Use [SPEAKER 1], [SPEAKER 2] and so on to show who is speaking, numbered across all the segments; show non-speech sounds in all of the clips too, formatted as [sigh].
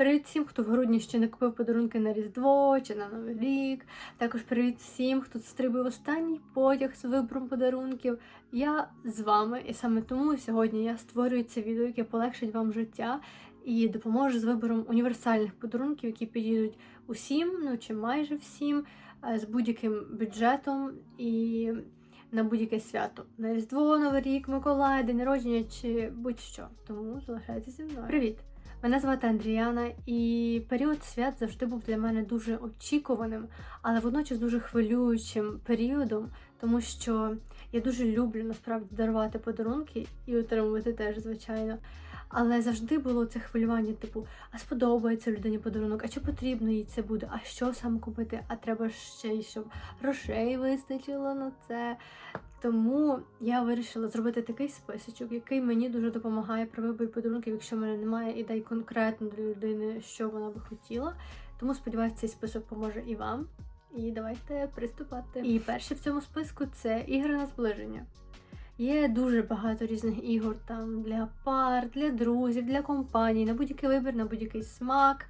[SPEAKER 1] Привіт всім, хто в грудні ще не купив подарунки на Різдво чи на Новий рік. Також привіт всім, хто стрибив останній потяг з вибором подарунків. Я з вами, і саме тому сьогодні я створюю це відео, яке полегшить вам життя і допоможе з вибором універсальних подарунків, які підійдуть усім, ну чи майже всім, е, з будь-яким бюджетом і на будь-яке свято. На Різдво, Новий рік, Миколай, день народження чи будь-що. Тому залишайтеся зі мною. Привіт! Мене звати Андріана, і період свят завжди був для мене дуже очікуваним, але водночас дуже хвилюючим періодом, тому що я дуже люблю насправді дарувати подарунки і отримувати теж, звичайно. Але завжди було це хвилювання, типу, а сподобається людині подарунок, а чи потрібно їй це буде, а що саме купити, а треба ще й щоб грошей вистачило на це. Тому я вирішила зробити такий списочок, який мені дуже допомагає при виборі подарунків, якщо в мене немає ідей конкретно для людини, що вона би хотіла. Тому сподіваюся, цей список поможе і вам. І давайте приступати. І перше в цьому списку це ігри на зближення. Є дуже багато різних ігор там для пар, для друзів, для компаній, на будь-який вибір, на будь-який смак.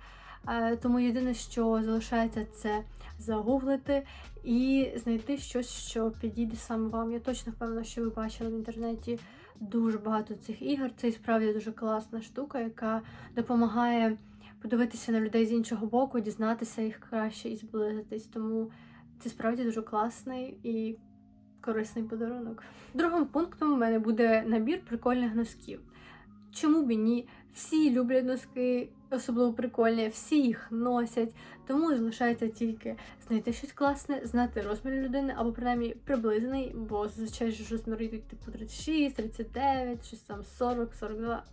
[SPEAKER 1] Е, Тому єдине, що залишається, це загуглити і знайти щось, що підійде саме вам. Я точно впевнена, що ви бачили в інтернеті дуже багато цих ігор. Це і справді дуже класна штука, яка допомагає подивитися на людей з іншого боку, дізнатися їх краще і зблизитись. Тому це справді дуже класний і корисний подарунок. Другим пунктом у мене буде набір прикольних носків. Чому б ні? Всі люблять носки, особливо прикольні, всі їх носять, тому залишається тільки знайти щось класне, знати розмір людини або принаймні приблизний, бо зазвичай ж розміри йдуть типу 36, 39, щось там 40, 42.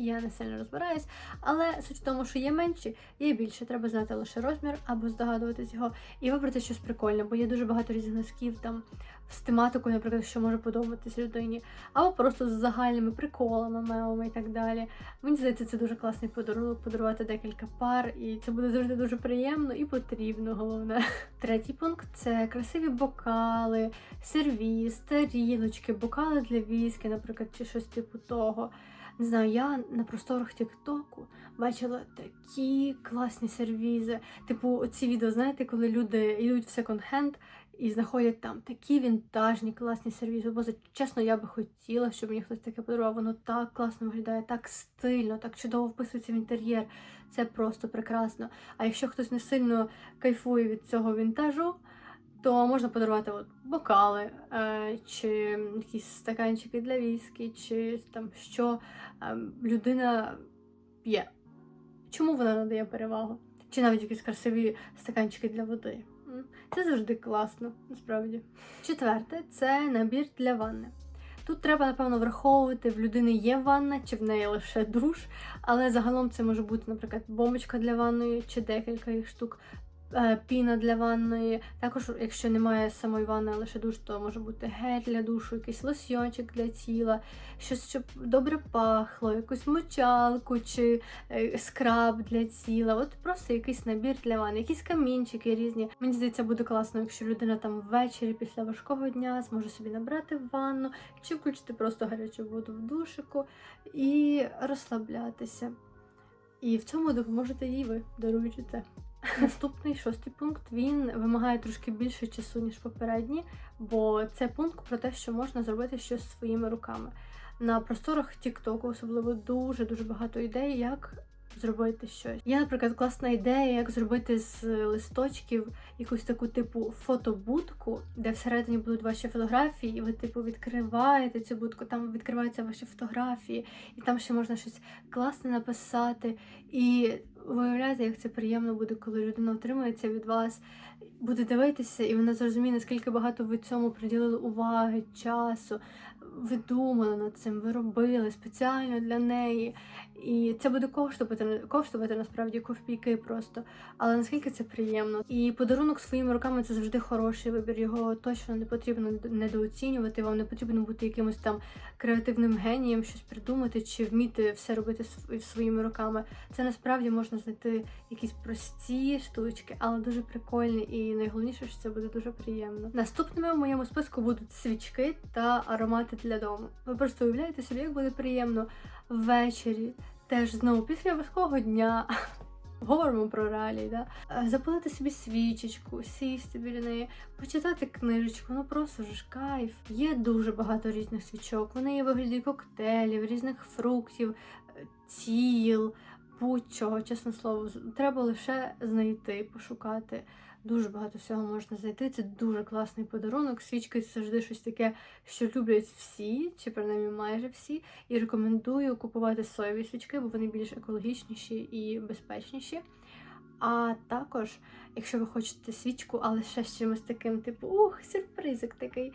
[SPEAKER 1] Я не сильно розбираюсь, але суть в тому, що є менші, є більше. Треба знати лише розмір або здогадуватись його і вибрати щось прикольне, бо є дуже багато різних носків там з тематикою, наприклад, що може подобатись людині, або просто з загальними приколами, мемами і так далі. Мені здається, це дуже класний подарунок подарувати декілька пар, і це буде завжди дуже приємно і потрібно. Головне. [laughs] Третій пункт це красиві бокали, сервіз, тарілочки, бокали для віскі, наприклад, чи щось типу того. Не знаю, я на просторах Тіктоку бачила такі класні сервізи. Типу, ці відео, знаєте, коли люди йдуть в секонд-хенд і знаходять там такі вінтажні класні сервізи. Бо чесно, я би хотіла, щоб мені хтось таке подарував. Воно так класно виглядає, так стильно, так чудово вписується в інтер'єр. Це просто прекрасно. А якщо хтось не сильно кайфує від цього вінтажу, то можна подарувати от бокали, е, чи якісь стаканчики для віскі, чи там що е, людина п'є. Чому вона надає перевагу? Чи навіть якісь красиві стаканчики для води. Це завжди класно, насправді. Четверте це набір для ванни. Тут треба, напевно, враховувати, в людини є ванна, чи в неї лише душ, але загалом це може бути, наприклад, бомбочка для ванної, чи декілька їх штук, піна для ванної. Також, якщо немає самої ванни, а лише душ, то може бути гель для душу, якийсь лосьйончик для тіла, щось, щоб добре пахло, якусь мочалку чи е, скраб для тіла. От просто якийсь набір для ванни, якісь камінчики різні. Мені здається, буде класно, якщо людина там ввечері після важкого дня зможе собі набрати ванну, чи включити просто гарячу воду в душику і розслаблятися. І в цьому допоможете їй ви, даруючи це. Наступний шостий пункт він вимагає трошки більше часу, ніж попередні, бо це пункт про те, що можна зробити щось своїми руками. На просторах Тіктоку особливо дуже дуже багато ідей, як зробити щось. Є, наприклад, класна ідея, як зробити з листочків якусь таку типу фотобудку, де всередині будуть ваші фотографії, і ви, типу, відкриваєте цю будку, там відкриваються ваші фотографії, і там ще можна щось класне написати. І виявляєте, як це приємно буде, коли людина отримується від вас, буде дивитися, і вона зрозуміє, наскільки багато ви цьому приділили уваги, часу. Ви думали над цим, ви робили спеціально для неї. І це буде коштувати, коштувати насправді копійки просто. Але наскільки це приємно. І подарунок своїми руками це завжди хороший вибір. Його точно не потрібно недооцінювати. Вам не потрібно бути якимось там креативним генієм, щось придумати чи вміти все робити своїми руками. Це насправді можна знайти якісь прості штучки, але дуже прикольні. І найголовніше, що це буде дуже приємно. Наступними в моєму списку будуть свічки та аромати для дому. Ви просто уявляєте собі, як буде приємно ввечері, теж знову після важкого дня. [laughs] говоримо про реалії, да? Е, запалити собі свічечку, сісти біля неї, почитати книжечку, ну просто ж кайф. Є дуже багато різних свічок. Вони є вигляді коктейлів, різних фруктів, е, тіл, будь-чого, чесне слово. Треба лише знайти, пошукати. Дуже багато всього можна знайти. Це дуже класний подарунок. Свічки це завжди щось таке, що люблять всі, чи принаймні майже всі. І рекомендую купувати соєві свічки, бо вони більш екологічніші і безпечніші. А також, якщо ви хочете свічку, але ще з чимось таким, типу, ух, сюрпризик такий,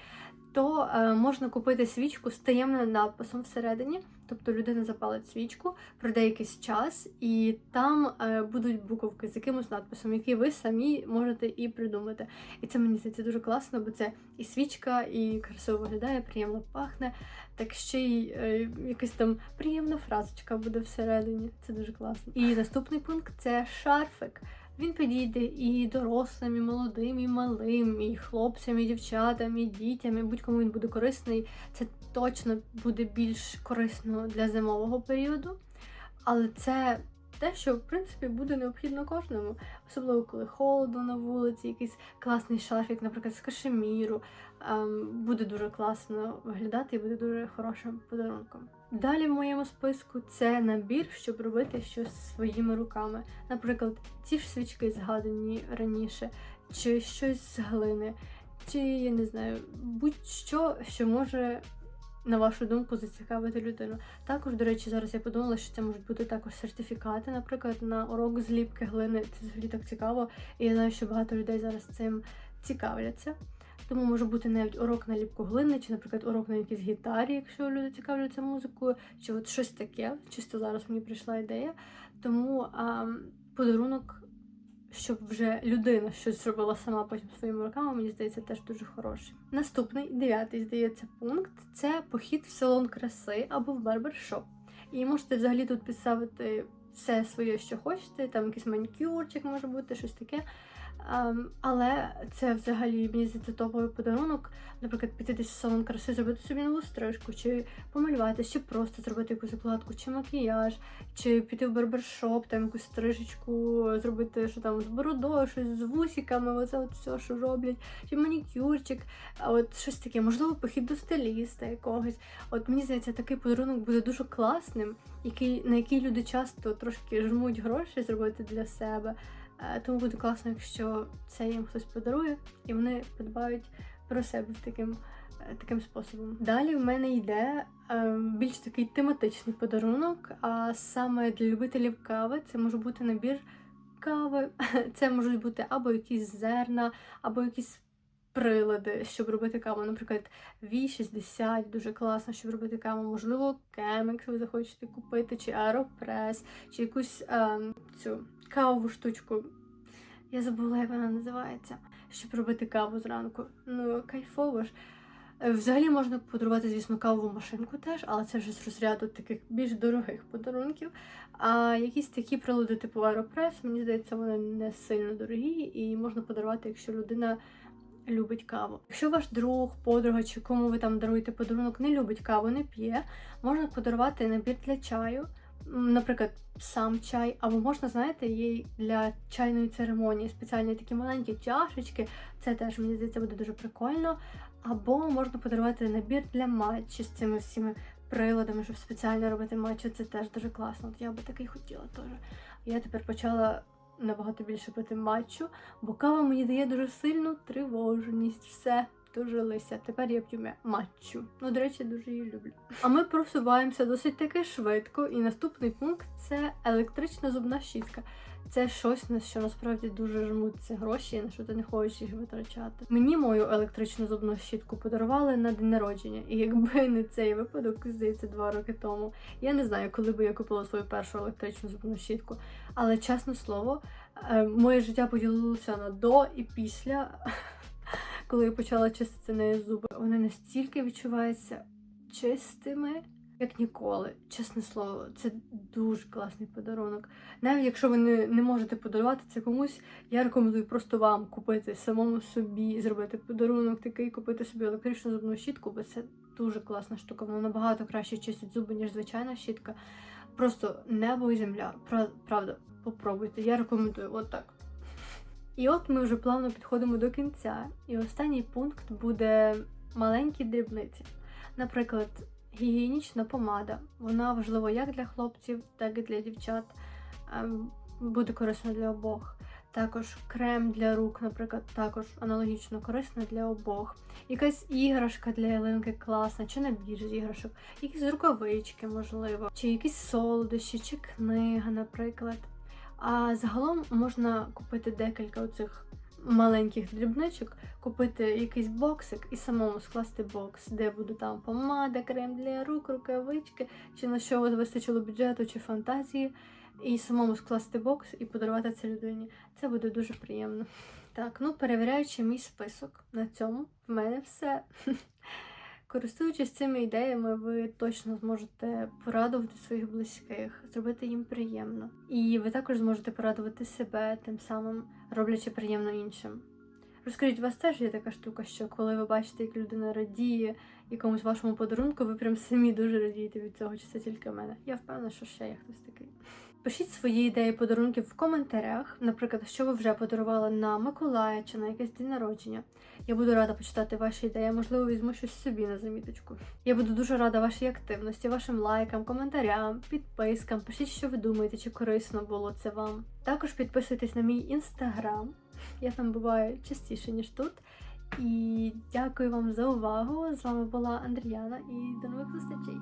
[SPEAKER 1] то е, можна купити свічку з таємним надписом всередині. Тобто людина запалить свічку, пройде якийсь час, і там е, будуть буковки з якимось надписом, який ви самі можете і придумати. І це мені здається дуже класно, бо це і свічка, і красиво виглядає, приємно пахне. Так ще й е, якась там приємна фразочка буде всередині. Це дуже класно. І наступний пункт це шарфик. Він підійде і дорослим, і молодим, і малим, і хлопцям, і дівчатам, і дітям, і будь-кому він буде корисний. Це точно буде більш корисно для зимового періоду. Але це те, що в принципі буде необхідно кожному, особливо коли холодно на вулиці, якийсь класний шарфік, наприклад, з кашеміру, ем, буде дуже класно виглядати і буде дуже хорошим подарунком. Далі в моєму списку це набір, щоб робити щось своїми руками. Наприклад, ці ж свічки згадані раніше, чи щось з глини, чи я не знаю, будь-що, що може. На вашу думку, зацікавити людину. Також, до речі, зараз я подумала, що це можуть бути також сертифікати, наприклад, на урок зліпки глини. Це взагалі так цікаво. І я знаю, що багато людей зараз цим цікавляться. Тому може бути навіть урок на ліпку глини, чи, наприклад, урок на якійсь гітарі, якщо люди цікавляться музикою, чи от щось таке. Чисто зараз мені прийшла ідея. Тому а, подарунок, щоб вже людина щось зробила сама потім своїми руками, мені здається, теж дуже хороший. Наступний, дев'ятий, здається, пункт це похід в салон краси або в барбершоп. І можете взагалі тут підставити все своє, що хочете, там якийсь манікюрчик може бути, щось таке. Ем, але це взагалі мені здається топовий подарунок. Наприклад, піти десь в салон краси, зробити собі нову стрижку, чи помалювати, чи просто зробити якусь укладку, чи макіяж, чи піти в барбершоп, там якусь стрижечку, зробити що там з бородою, щось з вусиками, оце от все, що роблять, чи манікюрчик, от щось таке, можливо, похід до стиліста якогось. От мені здається, такий подарунок буде дуже класним, який, на який люди часто трошки жмуть гроші зробити для себе. Е, Тому буде класно, якщо це їм хтось подарує, і вони подбають про себе таким, е, таким способом. Далі в мене йде е, більш такий тематичний подарунок, а саме для любителів кави це може бути набір кави. [laughs] Це можуть бути або якісь зерна, або якісь прилади, щоб робити каву. Наприклад, V60 дуже класно, щоб робити каву. Можливо, Chemex ви захочете купити, чи Aeropress, чи якусь ем, цю кавову штучку. Я забула, як вона називається, щоб робити каву зранку. Ну, кайфово ж. Е, Взагалі можна подарувати, звісно, кавову машинку теж, але це вже з розряду таких більш дорогих подарунків. А якісь такі прилади, типу Aeropress, мені здається, вони не сильно дорогі, і можна подарувати, якщо людина любить каву. Якщо ваш друг, подруга чи кому ви там даруєте подарунок, не любить каву, не п'є, можна подарувати набір для чаю. Наприклад, сам чай, або можна, знаєте, є для чайної церемонії спеціальні такі маленькі чашечки. Це теж мені здається буде дуже прикольно. Або можна подарувати набір для матчі з цими всіми приладами, щоб спеціально робити матчу. Це теж дуже класно. От я би такий хотіла теж. Я тепер почала набагато більше пити матчу, бо кава мені дає дуже сильну тривожність. Все. Дожилися. Тепер я п'ю матчу. Ну, до речі, дуже її люблю. А ми просуваємося досить таки швидко. І наступний пункт це електрична зубна щітка. Це щось, на що насправді дуже жмуться гроші, на що ти не хочеш їх витрачати. Мені мою електричну зубну щітку подарували на день народження, і якби не цей випадок, здається, два роки тому. Я не знаю, коли би я купила свою першу електричну зубну щітку. Але чесне слово, е, моє життя поділилося на до і після. Коли я почала чистити нею зуби, вони настільки відчуваються чистими, як ніколи. Чесне слово, це дуже класний подарунок. Навіть якщо ви не, не можете подарувати це комусь, я рекомендую просто вам купити самому собі, зробити подарунок такий, купити собі електричну зубну щітку, бо це дуже класна штука. Вона набагато краще чистить зуби, ніж звичайна щітка. Просто небо і земля. Правда, попробуйте. Я рекомендую, от так. І от ми вже плавно підходимо до кінця. І останній пункт буде маленькі дрібниці. Наприклад, гігієнічна помада. Вона важлива як для хлопців, так і для дівчат. Ем, Буде корисна для обох. Також крем для рук, наприклад, також аналогічно корисна для обох. Якась іграшка для ялинки класна, чи набір з іграшок, якісь рукавички, можливо, чи якісь солодощі, чи книга, наприклад. А загалом можна купити декілька оцих маленьких дрібничок, купити якийсь боксик і самому скласти бокс, де буде там помада, крем для рук, рукавички, чи на що вистачило бюджету чи фантазії, і самому скласти бокс і подарувати це людині. Це буде дуже приємно. Так, ну перевіряючи мій список на цьому, в мене все. [laughs] Користуючись цими ідеями, ви точно зможете порадувати своїх близьких, зробити їм приємно. І ви також зможете порадувати себе, тим самим роблячи приємно іншим. Розкажіть, у вас теж є така штука, що коли ви бачите, як людина радіє якомусь вашому подарунку, ви прям самі дуже радієте від цього, чи це тільки в мене. Я впевнена, що ще є хтось такий. Пишіть свої ідеї подарунків в коментарях, наприклад, що ви вже подарували на Миколая чи на якийсь день народження. Я буду рада почитати ваші ідеї, можливо, візьму щось собі на заміточку. Я буду дуже рада вашій активності, вашим лайкам, коментарям, підпискам. Пишіть, що ви думаєте, чи корисно було це вам. Також підписуйтесь на мій інстаграм. Я там буваю частіше, ніж тут. І дякую вам за увагу. З вами була Андріана і до нових зустрічей.